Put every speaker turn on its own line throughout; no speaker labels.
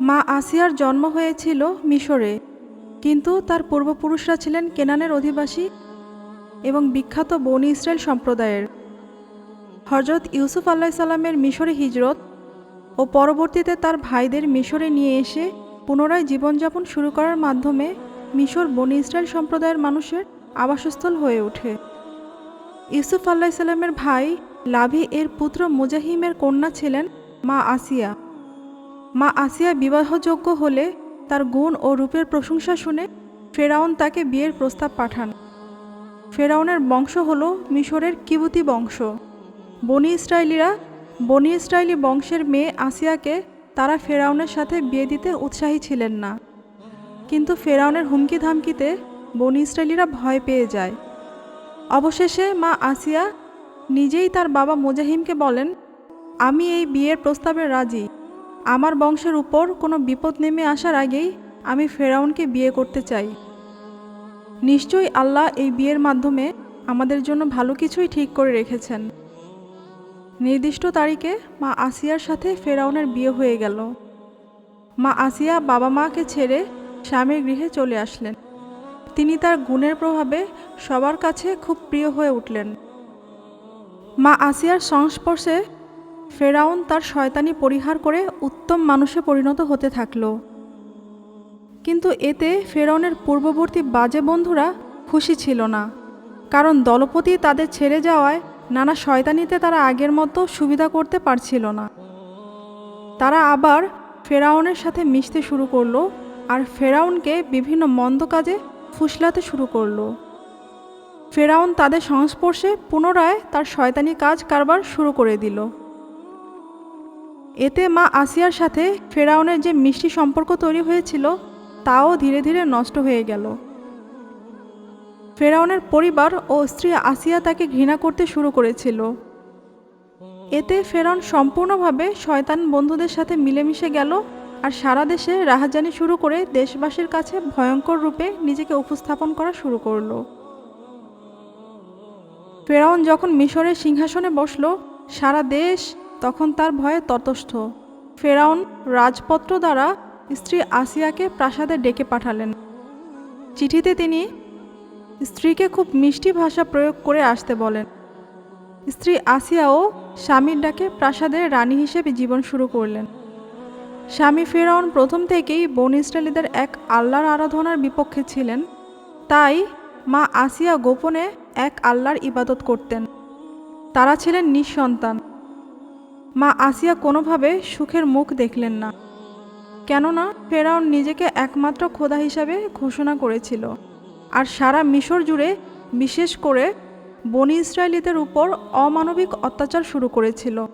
মা আসিয়ার জন্ম হয়েছিল মিশরে, কিন্তু তার পূর্বপুরুষরা ছিলেন কেনানের অধিবাসী এবং বিখ্যাত বনি ইসরায়েল সম্প্রদায়ের। হজরত ইউসুফ আল্লাহ সাল্লামের মিশরে হিজরত ও পরবর্তীতে তার ভাইদের মিশরে নিয়ে এসে পুনরায় জীবনযাপন শুরু করার মাধ্যমে মিশর বনি ইসরায়েল সম্প্রদায়ের মানুষের আবাসস্থল হয়ে ওঠে। ইউসুফ আল্লাহ সাল্লামের ভাই লাভি এর পুত্র মুজাহিমের কন্যা ছিলেন মা আসিয়া। মা আসিয়া বিবাহযোগ্য হলে তার গুণ ও রূপের প্রশংসা শুনে ফেরাউন তাকে বিয়ের প্রস্তাব পাঠান। ফেরাউনের বংশ হল মিশরের কিবুতি বংশ। বনি ইসরায়েলিরা বনি ইসরায়েলি বংশের মেয়ে আসিয়াকে তারা ফেরাউনের সাথে বিয়ে দিতে উৎসাহী ছিলেন না। কিন্তু ফেরাউনের হুমকি ধামকিতে বনি ইসরায়েলিরা ভয় পেয়ে যায়। অবশেষে মা আসিয়া নিজেই তার বাবা মোজাহিমকে বলেন, আমি এই বিয়ের প্রস্তাবে রাজি। আমার বংশের উপর কোনো বিপদ নেমে আসার আগেই আমি ফেরাউনকে বিয়ে করতে চাই। নিশ্চয়ই আল্লাহ এই বিয়ের মাধ্যমে আমাদের জন্য ভালো কিছুই ঠিক করে রেখেছেন। নির্দিষ্ট তারিখে মা আসিয়ার সাথে ফেরাউনের বিয়ে হয়ে গেল। মা আসিয়া বাবা মাকে ছেড়ে স্বামীর গৃহে চলে আসলেন। তিনি তার গুণের প্রভাবে সবার কাছে খুব প্রিয় হয়ে উঠলেন। মা আসিয়ার সংস্পর্শে ফেরাউন তার শয়তানি পরিহার করে উত্তম মানুষে পরিণত হতে থাকল। কিন্তু এতে ফেরাউনের পূর্ববর্তী বাজে বন্ধুরা খুশি ছিল না। কারণ দলপতি তাদের ছেড়ে যাওয়ায় নানা শয়তানিতে তারা আগের মতো সুবিধা করতে পারছিল না। তারা আবার ফেরাউনের সাথে মিশতে শুরু করল আর ফেরাউনকে বিভিন্ন মন্দ কাজে ফুসলাতে শুরু করল। ফেরাউন তাদের সংস্পর্শে পুনরায় তার শয়তানি কাজ কারবার শুরু করে দিল। এতে মা আসিয়ার সাথে ফেরাউনের যে মিষ্টি সম্পর্ক তৈরি হয়েছিল, তাও ধীরে ধীরে নষ্ট হয়ে গেল। ফেরাউনের পরিবার ও স্ত্রী আসিয়া তাকে ঘৃণা করতে শুরু করেছিল। এতে ফেরাউন সম্পূর্ণভাবে শয়তান বন্ধুদের সাথে মিলেমিশে গেল আর সারা দেশে রাহাজানি শুরু করে দেশবাসীর কাছে ভয়ঙ্কর রূপে নিজেকে উপস্থাপন করা শুরু করল। ফেরাউন যখন মিশরের সিংহাসনে বসল, সারা দেশ তখন তার ভয়ে ততস্থ ফেরাউন রাজপত্র দ্বারা স্ত্রী আসিয়াকে প্রাসাদে ডেকে পাঠালেন। চিঠিতে তিনি স্ত্রীকে খুব মিষ্টি ভাষা প্রয়োগ করে আসতে বলেন। স্ত্রী আসিয়াও স্বামীর ডাকে প্রাসাদের রানী হিসেবে জীবন শুরু করলেন। স্বামী ফেরাউন প্রথম থেকেই বন ইসরায়েলিদের এক আল্লাহর আরাধনার বিপক্ষে ছিলেন। তাই মা আসিয়া গোপনে এক আল্লাহর ইবাদত করতেন। তারা ছিলেন নিঃসন্তান। মা আসিয়া কোনোভাবে সুখের মুখ দেখলেন না। কেননা ফেরাউন নিজেকে একমাত্র খোদা হিসাবে ঘোষণা করেছিল। আর সারা মিশর জুড়ে, বিশেষ করে বনি ইসরায়েলিদের উপর অমানবিক অত্যাচার শুরু করেছিল।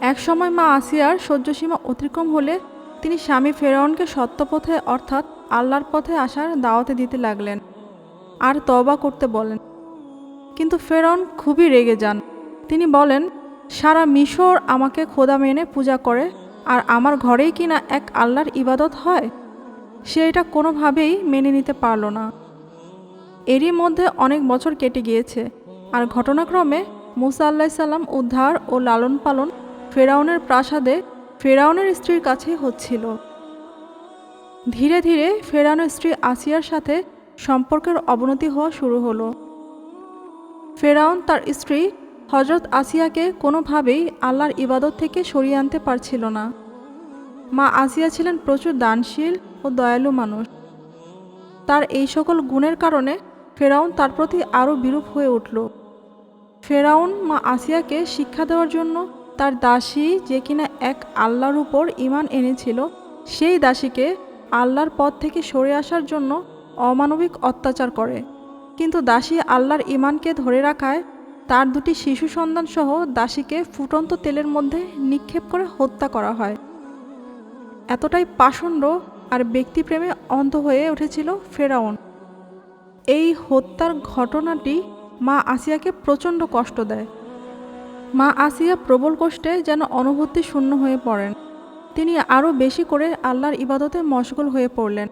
একসময় মা আসিয়ার সহ্যসীমা অতিক্রম হলে তিনি স্বামী ফেরাউনকে সত্যপথে, অর্থাৎ আল্লাহর পথে আসার দাওয়াতে দিতে লাগলেন আর তবা করতে বলেন। কিন্তু ফেরাউন খুবই রেগে যান। তিনি বলেন সারা মিশর আমাকে খোদা মেনে পূজা করে, আর আমার ঘরেই কিনা এক আল্লাহর ইবাদত হয়? সে এটা কোনোভাবেই মেনে নিতে পারল না। এরই মধ্যে অনেক বছর কেটে গিয়েছে, আর ঘটনাক্রমে মুসা আল্লাহ সাল্লাম উদ্ধার ও লালন পালন ফেরাউনের প্রাসাদে ফেরাউনের স্ত্রীর কাছে হচ্ছিল। ধীরে ধীরে ফেরাউনের স্ত্রী আসিয়ার সাথে সম্পর্কের অবনতি হওয়া শুরু হলো। ফেরাউন তার স্ত্রী হজরত আসিয়াকে কোনোভাবেই আল্লাহর ইবাদত থেকে সরিয়ে আনতে পারছিল না। মা আসিয়া ছিলেন প্রচুর দানশীল ও দয়ালু মানুষ। তার এই সকল গুণের কারণে ফেরাউন তার প্রতি আরও বিরূপ হয়ে উঠল। ফেরাউন মা আসিয়াকে শিক্ষা দেওয়ার জন্য তার দাসী যে কিনা এক আল্লাহর উপর ইমান এনেছিল, সেই দাসীকে আল্লাহর পথ থেকে সরে আসার জন্য অমানবিক অত্যাচার করে। কিন্তু দাসী আল্লাহর ইমানকে ধরে রাখায় তার দুটি শিশু সন্তান সহ দাসীকে ফুটন্ত তেলের মধ্যে নিক্ষেপ করে হত্যা করা হয়। এতটাই পাষণ্ড আর ব্যক্তিপ্রেমে অন্ধ হয়ে উঠেছিল ফেরাউন। এই হত্যার ঘটনাটি মা আসিয়াকে প্রচণ্ড কষ্ট দেয়। মা আসিয়া প্রবল কষ্টে যেন অনুভূতি শূন্য হয়ে পড়েন। তিনি আরও বেশি করে আল্লাহর ইবাদতে মশগুল হয়ে পড়লেন।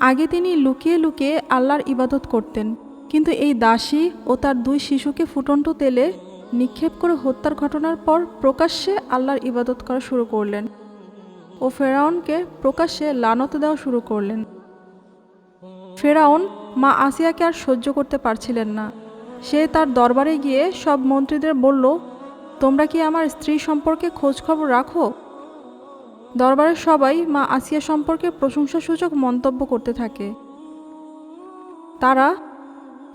আগে তিনি লুকিয়ে লুকিয়ে আল্লাহর ইবাদত করতেন। কিন্তু এই দাসী ও তার দুই শিশুকে ফুটন্ত তেলে নিক্ষেপ করে হত্যার ঘটনার পর প্রকাশ্যে আল্লাহর ইবাদত করা শুরু করলেন ও ফেরাউনকে প্রকাশ্যে লানত দেওয়া শুরু করলেন। ফেরাউন মা আসিয়াকে আর সহ্য করতে পারছিলেন না। সে তার দরবারে গিয়ে সব মন্ত্রীদের বলল, তোমরা কি আমার স্ত্রী সম্পর্কে খোঁজখবর রাখো? দরবারের সবাই মা আসিয়া সম্পর্কে প্রশংসাসূচক মন্তব্য করতে থাকে। তারা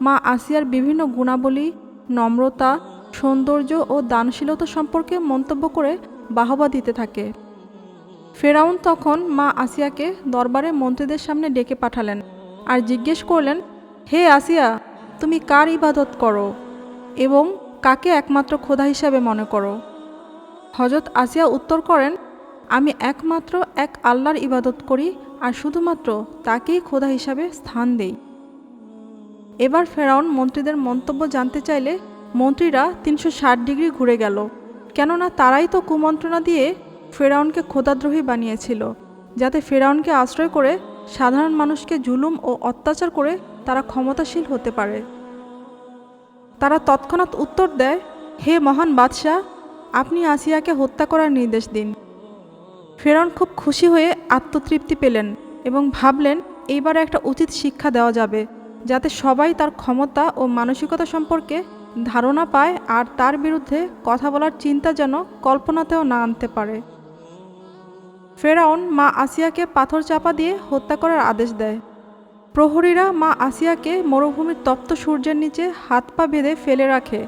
মা আসিয়ার বিভিন্ন গুণাবলী, নম্রতা, সৌন্দর্য ও দানশীলতা সম্পর্কে মন্তব্য করে বাহবা দিতে থাকে। ফেরাউন তখন মা আসিয়াকে দরবারে মন্ত্রীদের সামনে ডেকে পাঠালেন আর জিজ্ঞেস করলেন, হে আসিয়া, তুমি কার ইবাদত করো এবং কাকে একমাত্র খোদা হিসাবে মনে করো? হজরত আসিয়া উত্তর করেন, আমি একমাত্র এক আল্লাহর ইবাদত করি আর শুধুমাত্র তাকেই খোদা হিসাবে স্থান দেই। এবার ফেরাউন মন্ত্রীদের মন্তব্য জানতে চাইলে মন্ত্রীরা তিনশো ষাট ডিগ্রি ঘুরে গেল। কেননা তারাই তো কুমন্ত্রণা দিয়ে ফেরাউনকে খোদাদ্রোহী বানিয়েছিল, যাতে ফেরাউনকে আশ্রয় করে সাধারণ মানুষকে জুলুম ও অত্যাচার করে তারা ক্ষমতাশীল হতে পারে। তারা তৎক্ষণাৎ উত্তর দেয়, হে মহান বাদশাহ, আপনি আসিয়াকে হত্যা করার নির্দেশ দিন। ফেরাউন খুব খুশি হয়ে আত্মতৃপ্তি পেলেন এবং ভাবলেন, এইবার একটা উচিত শিক্ষা দেওয়া যাবে। যাতে সবাই তার ক্ষমতা ও মানসিকতা সম্পর্কে ধারণা পায় আর তার বিরুদ্ধে কথা বলার চিন্তা যেন কল্পনাতেও না আনতে পারে। ফেরাউন মা আসিয়াকে পাথর চাপা দিয়ে হত্যা করার আদেশ দেয়। প্রহরীরা মা আসিয়াকে মরুভূমির তপ্ত সূর্যের নিচে হাত পা বেঁধে ফেলে রাখে।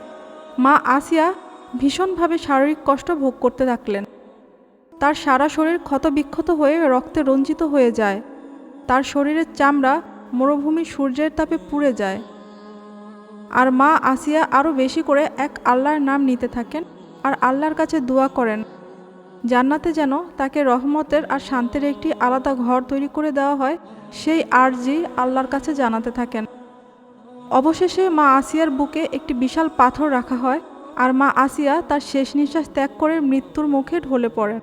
মা আসিয়া ভীষণভাবে শারীরিক কষ্ট ভোগ করতে থাকলেন। তার সারা শরীর ক্ষতবিক্ষত হয়ে রক্তে রঞ্জিত হয়ে যায়। তার শরীরের চামড়া মরুভূমির সূর্যের তাপে পুড়ে যায়। আর মা আসিয়া আরও বেশি করে এক আল্লাহর নাম নিতে থাকেন আর আল্লাহর কাছে দোয়া করেন। জান্নাতে যেন তাকে রহমতের আর শান্তির একটি আলাদা ঘর তৈরি করে দেওয়া হয়, সেই আর্জি আল্লাহর কাছে জানাতে থাকেন। অবশেষে মা আসিয়ার বুকে একটি বিশাল পাথর রাখা হয় আর মা আসিয়া তার শেষ নিঃশ্বাস ত্যাগ করে মৃত্যুর মুখে ঢলে পড়েন।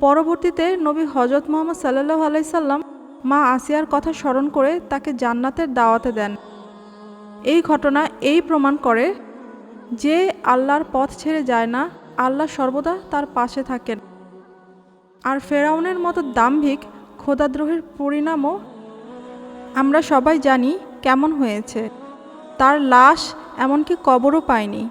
পরবর্তীতে নবী হজরত মোহাম্মদ সাল্লাহ আলাইসাল্লাম মা আসিয়ার কথা স্মরণ করে তাকে জান্নাতের দাওয়াতে দেন। এই ঘটনা এই প্রমাণ করে যে আল্লাহর পথ ছেড়ে যায় না, আল্লাহ সর্বদা তার পাশে থাকেন। আর ফেরাউনের মতো দাম্ভিক খোদাদ্রোহের পরিণামও আমরা সবাই জানি কেমন হয়েছে। তার লাশ এমনকি কবরও পায়নি।